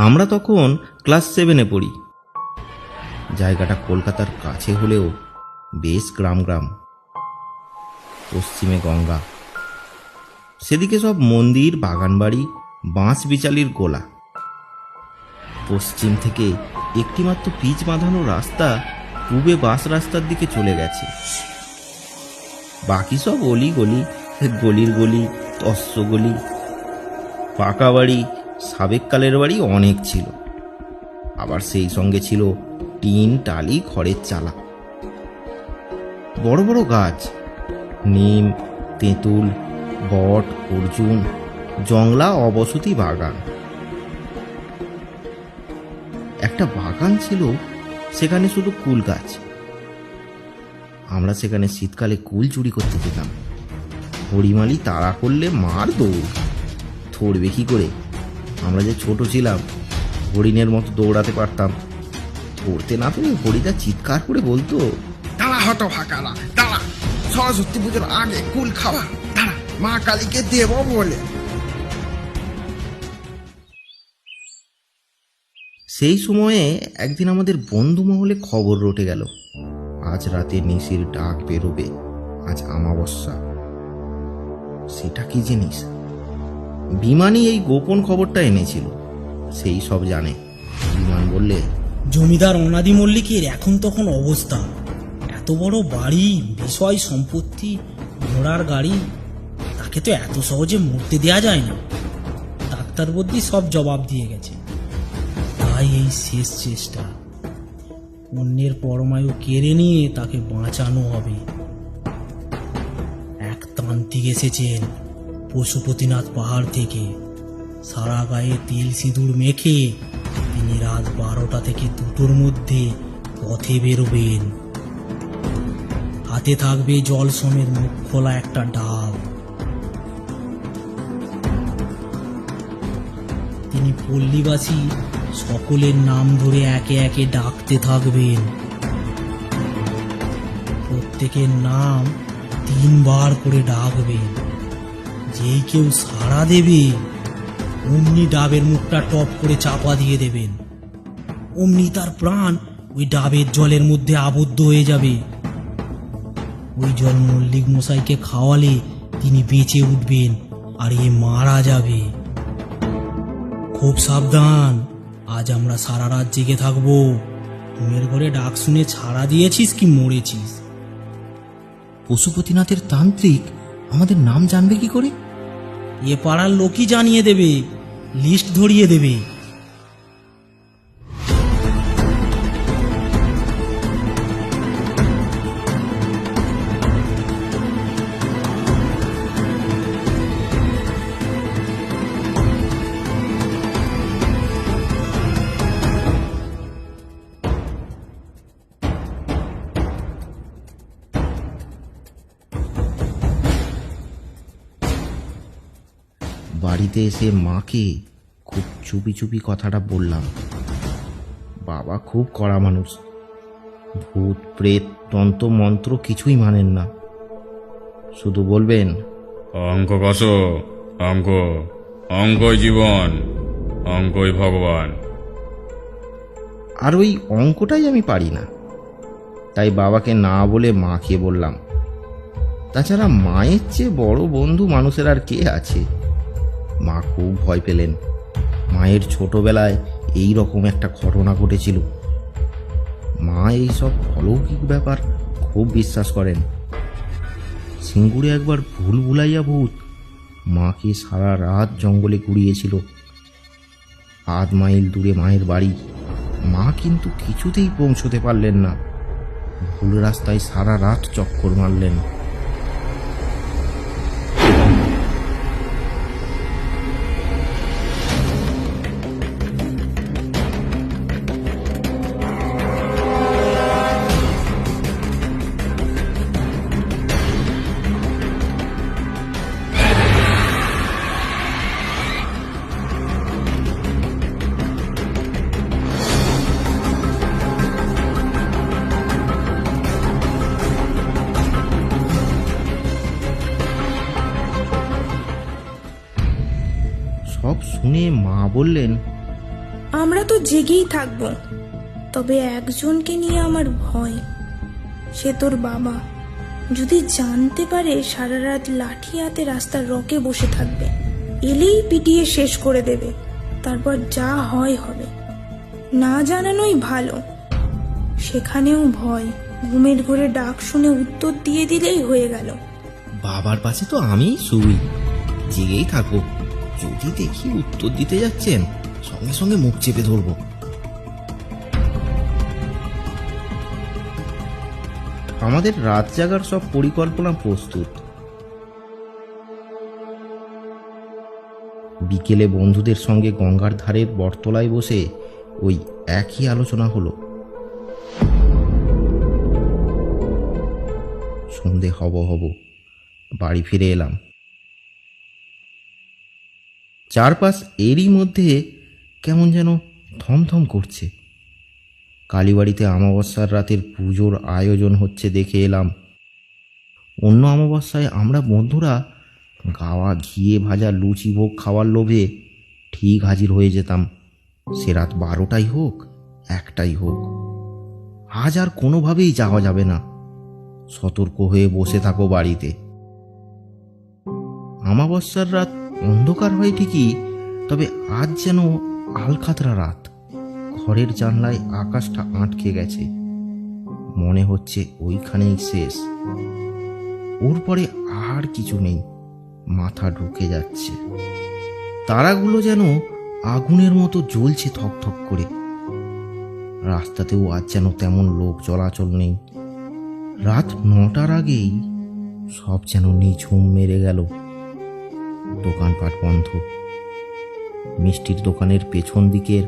আমরা তখন ক্লাস সেভেনে পড়ি। জায়গাটা কলকাতার কাছে হলেও বেশ গ্রাম গ্রাম। পশ্চিমে গঙ্গা। সেদিকে সব মন্দির, বাগানবাড়ি, বাঁশ বিচালির গোলা। পশ্চিম থেকে একটিমাত্র পিচ বাঁধানো রাস্তা পূবে বাস রাস্তার দিকে চলে গেছে। বাকি সব অলি গলি গলির গলি, তস্য গলি, পাকা বাড়ি সাবেককালের বাড়ি অনেক ছিল। আবার সেই সঙ্গে ছিল টিন, টালি, খড়ের চালা। বড় বড় গাছ, নিম, তেঁতুল, বট, অর্জুন, জংলা অবসতি বাগান। একটা বাগান ছিল, সেখানে শুধু কুল গাছ। আমরা সেখানে শীতকালে কুল চুরি করতে যেতাম। হরিমালি তাড়া করলে মার দৌড়। ধরবে কি করে? আমরা যে ছোট ছিলাম হরিণের মতো দৌড়াতে পারতাম। ধরতে না পেরে হরিদা চিৎকার করে বলতো দাঁড়া হতো ফাঁকারা দাঁড়া। সরস্বতী পুজোর আগে কুল খাওয়া দাঁড়া মা কালীকে দেব বলে। সেই সময়ে একদিন আমাদের বন্ধু মহলে খবর রটে গেল। আজ রাতে নিশির ডাক বেরোবে আজ আমাবস্যা। সেটা কি জিনিস? বিমানই এই গোপন খবরটা এনেছিল। সেই সব জানে। বিমান বললে, জমিদার অনাদি মল্লিকের এখন তখন অবস্থা। এত বড় বাড়ি, বিষয়, সম্পত্তি, ঘোড়ার গাড়ি, তাকে তো এত সহজে মরতে দেয়া যায় না। ডাক্তার বদ্যি সব জবাব দিয়ে গেছে। তাই এই শেষ চেষ্টা। অন্যের পরমায়ু কেড়ে নিয়ে তাকে বাঁচানো হবে। এক তান্ত্রিক এসেছেন। পশুপতিনাথ পাহাড় থেকে সারা গায়ে তিল সিঁদুর মেখে তিনি রাত বারোটা থেকে দুটোর মধ্যে পথে বেরোবেন। হাতে থাকবে জল সমের মুখ খোলা একটা ডাব। তিনি পল্লীবাসী সকলের নাম ধরে একে একে ডাকতে থাকবেন। প্রত্যেকের নাম তিনবার করে ডাকবেন। যেই কেউ সাড়া দেবে, অমনি ডাবের মুখটা টপ করে চাপা দিয়ে দেবেন। অমনি তার প্রাণ ওই ডাবের জলের মধ্যে আবদ্ধ হয়ে যাবে। ওই জল মল্লিক মশাইকে খাওয়ালে তিনি বেঁচে উঠবেন আর এ মারা যাবে। খুব সাবধান, আজ আমরা সারা রাত জেগে থাকব। ঘুমের ঘরে ডাক শুনে ছাড়া দিয়েছিস কি মরেছিস? পশুপতিনাথের তান্ত্রিক আমাদের নাম জানবে কি করে? এ পাড়ার লোকই জানিয়ে দেবে লিস্ট ধরিয়ে দেবে। বাড়িতে এসে মাকে খুব চুপি চুপি কথাটা বললাম। বাবা খুব কড়া মানুষ। ভূত প্রেত তন্ত্র মন্ত্র কিছুই মানেন না। শুধু বলবেন অঙ্ক কষো অঙ্ক অঙ্কই জীবন অঙ্কই ভগবান। আর ওই অঙ্কটাই আমি পারি না। তাই বাবাকে না বলে মাকে বললাম তাছাড়া মায়ের চেয়ে বড় বন্ধু মানুষের আর কে আছে? মা খুব ভয় পেলেন। মায়ের ছোটবেলায় এই রকম একটা ঘটনা ঘটেছিল। মা এই সব অলৌকিক ব্যাপার খুব বিশ্বাস করেন। সিঙ্গুরে একবার ভুল ভুলাইয়া ভূত মাকে সারা রাত জঙ্গলে ঘুরিয়েছিল আধ মাইল দূরে মায়ের বাড়ি। মা কিন্তু কিছুতেই পৌঁছতে পারলেন না। ভুল রাস্তায় সারা রাত চক্কর মারলেন। বললেন আমরা তো জেগেই থাকব। তবে একজনকে নিয়ে আমার ভয়। সে তোর বাবা। যদি জানতে পারে সারা রাত লাঠি হাতে রাস্তার রকে বসে থাকবে। এলেই পিটিয়ে শেষ করে দেবে। তারপর যা হয় হবে। না জানানোই ভালো। সেখানেও ভয়। ঘুমের ঘরে ডাক শুনে উত্তর দিয়ে দিলেই হয়ে গেল। বাবার পাশে তো আমিই শুই। জেগেই থাকব। যদি দেখি উত্তর দিতে যাচ্ছেন, সঙ্গে সঙ্গে মুখ চেপে ধরবো। আমাদের রাত জাগার সব পরিকল্পনা প্রস্তুত। বিকেলে বন্ধুদের সঙ্গে গঙ্গার ধারের বটতলায় বসে ওই একই আলোচনা হলো। সন্ধে হব হব, বাড়ি ফিরে এলাম। চারপাশ এরই মধ্যে কেমন যেন থমথম করছে। কালীবাড়িতে অমাবস্যার রাতের পুজোর আয়োজন হচ্ছে দেখে এলাম। অন্য অমাবস্যায় আমরা বন্ধুরা গাওয়া, ঘিয়ে ভাজা, লুচি, ভোগ খাওয়ার লোভে ঠিক হাজির হয়ে যেতাম। সে রাত বারোটাই হোক, একটাই হোক। আজ আর কোনোভাবেই যাওয়া যাবে না। সতর্ক হয়ে বসে থাকো বাড়িতে। অমাবস্যার রাত অন্ধকার হয় ঠিকই, তবে আজ যেন আলখাতরা রাত। ঘরের জানলায় আকাশটা আটকে গেছে। মনে হচ্ছে ওইখানেই শেষ। ওর পরে আর কিছু নেই। মাথা ঢুকে যাচ্ছে। তারাগুলো যেন আগুনের মতো জ্বলছে থকথক করে। রাস্তাতেও আজ যেন তেমন লোক চলাচল নেই। রাত নটার আগেই সব যেন নিঝুম মেরে গেল। দোকানপাট বন্ধ। মিষ্টির দোকানের পেছন দিকের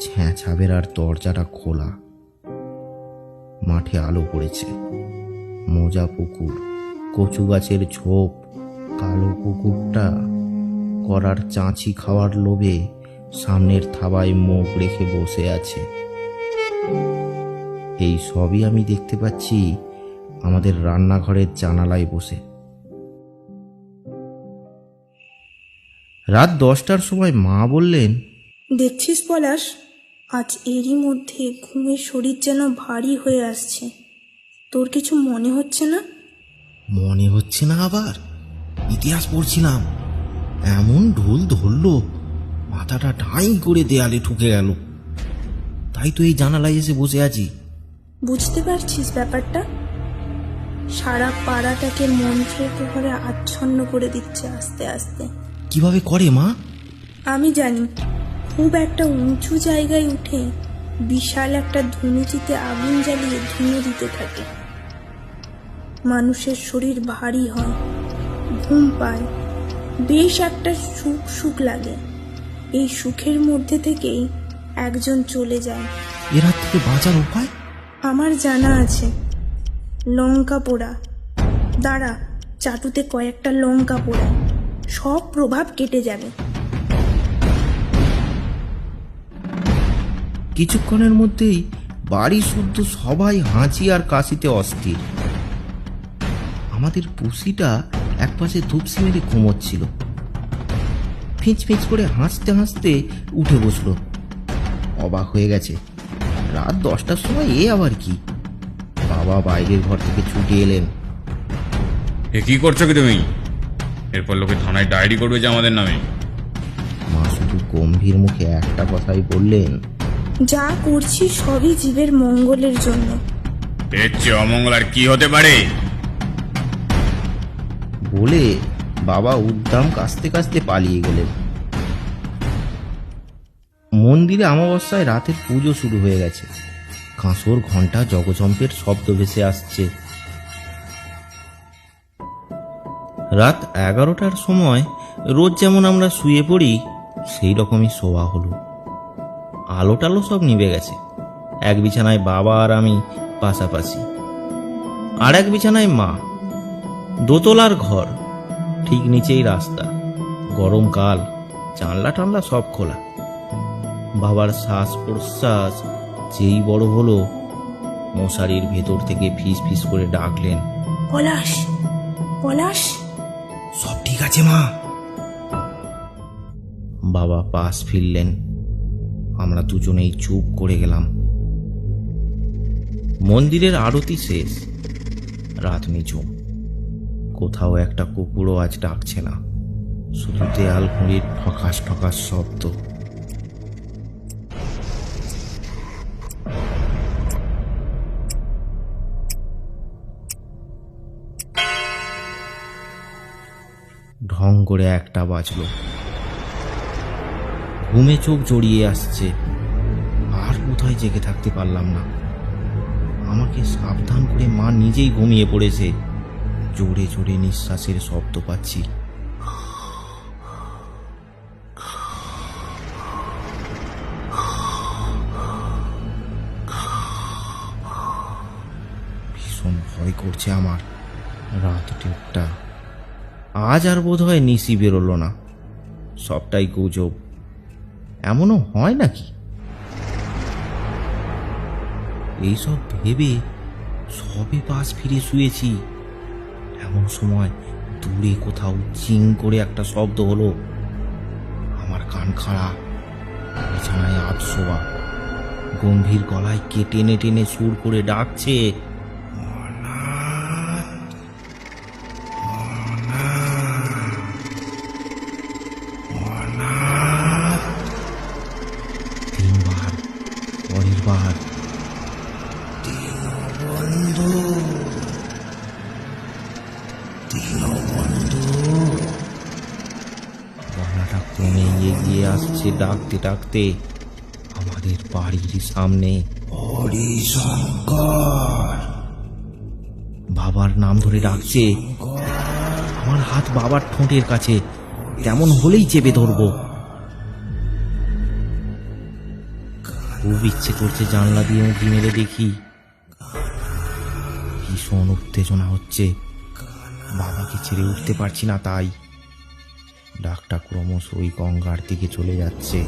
ছ্যাঁচা বেড়ার দরজাটা খোলা। মাঠে আলো পড়েছে। মোজা পুকুর, কচু গাছের ঝোপ, কালো কুকুরটা করার চাঁচি খাওয়ার লোভে সামনের থাবায় মুখ রেখে বসে আছে। এই সবই আমি দেখতে পাচ্ছি আমাদের রান্নাঘরের জানালায় বসে। রাত দশটার সময় মা বললেন দেখছিস পলাশ আজ এরই মধ্যে ঘুমের শরীর যেন ভারী হয়ে আসছে। তোর কিছু মনে হচ্ছে না? মনে হচ্ছে না আবার। ইতিহাস পড়ছিলাম। এমন ঢোল ধরলো মাথাটা ঠাঁই করে দেয়ালে ঠুকে গেল। তাই তো এই জানালায় এসে বসে আছি। বুঝতে পারছিস ব্যাপারটা? সারা পাড়াটাকে মন্ত্রের প্রহরে আচ্ছন্ন করে দিচ্ছে আস্তে আস্তে। কীভাবে করে মা? আমি জানি খুব একটা উঁচু জায়গায় উঠে বিশাল একটা ধনুচিতে আগুন জ্বালিয়ে ধুনো দিতে থাকে। মানুষের শরীর ভারী হয় ঘুম পায় বেশ একটা সুখ সুখ লাগে। এই সুখের মধ্যে থেকেই একজন চলে যায়। এর হাত থেকে বাঁচার উপায়? আমার জানা আছে লঙ্কা পোড়া। দাঁড়া চাটুতে কয়েকটা লঙ্কা পোড়া। সব প্রভাব কেটে যাবে। কিছুক্ষণের মধ্যেই বাড়ি শুদ্ধ সবাই হাঁচি আর কাশিতে অস্থির। আমাদের পুষিটা একপাশে ধূপসি মেরে ঘুমোচ্ছিল। ফিঁচ ফিঁচ করে হাসতে হাসতে উঠে বসল। অবাক হয়ে গেছে রাত দশটার সময় এ আবার কি? বাবা বাইরের ঘর থেকে ছুটে এলেন। এ কি করছ কি তুমি? এরপর লোকে থানায় ডায়েরি করবে যে আমাদের নামে। মা শুধু গম্ভীর মুখে একটা কথাই বললেন। যা করছি সবই জীবের মঙ্গলের জন্য। এর চেয়ে অমঙ্গল আর কি হতে পারে? বলে বাবা উদ্দাম কাস্তে কাস্তে পালিয়ে গেলেন। মন্দিরে অমাবস্যায় রাতের পুজো শুরু হয়ে গেছে। কাঁসর ঘণ্টা জগজম্পের শব্দ ভেসে আসছে। রাত এগারোটার সময় রোজ যেমন আমরা শুয়ে পড়ি, সেই রকমই শোয়া হলো। আলো টালো সব নিভে গেছে। এক বিছানায় বাবা আর আমি পাশাপাশি। আর এক বিছানায় মা। দোতলার ঘর, ঠিক নিচেই রাস্তা। গরমকাল জানলা টানলা সব খোলা। বাবার শ্বাস প্রশ্বাস যেই বড় হলো, মশারির ভেতর থেকে ফিস ফিস করে ডাকলেন, পলাশ পলাশ। সব ঠিক আছে, মা। বাবা পাশ ফিরলেন। আমরা দুজনেই চুপ করে গেলাম। মন্দিরের আরতি শেষ। রাত নিঝুম কোথাও একটা কুকুরও আজ ডাকছে না। শুধু দেয়াল ঘুড়ির ঠকাস ঠকাস শব্দ। ঢং করে একটা বাজলো। ঘুমে চোখ জড়িয়ে আসছে। আর কোথায় জেগে থাকতে পারলাম না। আমাকে সাবধান করে মা নিজেই ঘুমিয়ে পড়েছে। জোরে জোরে নিঃশ্বাসের শব্দ পাচ্ছি। ভীষণ ভয় করছে আমার। রাত দেড়টা। আজ আর বোধ হয় নিশি বেরোলো না। সবটাই গুজব। এমনও হয় নাকি? এইসব ভেবে সবে পাশ ফিরে শুয়েছি। এমন সময় দূরে কোথাও চিং করে একটা শব্দ হলো। আমার কান খাড়া, বিছানায় আধশোয়া। গম্ভীর গলায় কে টেনে টেনে সুর করে ডাকছে ক্রমে এগিয়ে আসছে ডাকতে ডাকতে আমাদের বাড়ির সামনে। বাবার নাম ধরে ডাকছে। আমার হাত বাবার ঠোঁটের কাছে। তেমন হলেই চেপে ধরবো। খুব ইচ্ছে করছে জানলা দিয়ে উঁকি মেরে দেখি। ভীষণ উত্তেজনা হচ্ছে। বাবাকে ছেড়ে উঠতে পারছি না তাই। ডাকটা ক্রমশ ওই গঙ্গার দিকে চলে যাচ্ছে।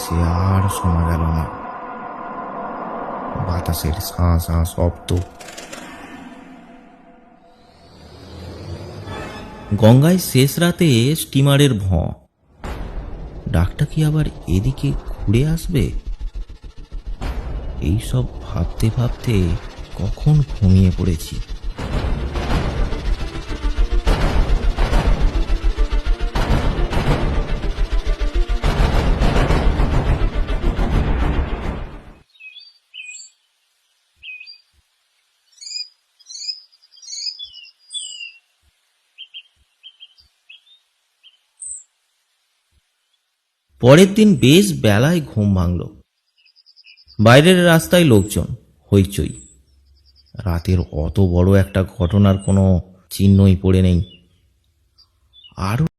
শেষে আর শোনা গেল না। বাতাসের শাঁ শাঁ শব্দ গঙ্গায় শেষ রাতে স্টিমারের ভঁ। ডাকটা কি আবার এদিকে ঘুরে আসবে? এইসব ভাবতে ভাবতে কখন ঘুমিয়ে পড়েছি। পরের দিন বেশ বেলায় ঘুম ভাঙল। বাইরের রাস্তায় লোকজন, হইচই। রাতের অত বড় একটা ঘটনার কোনো চিহ্নই পড়ে নেই। আরও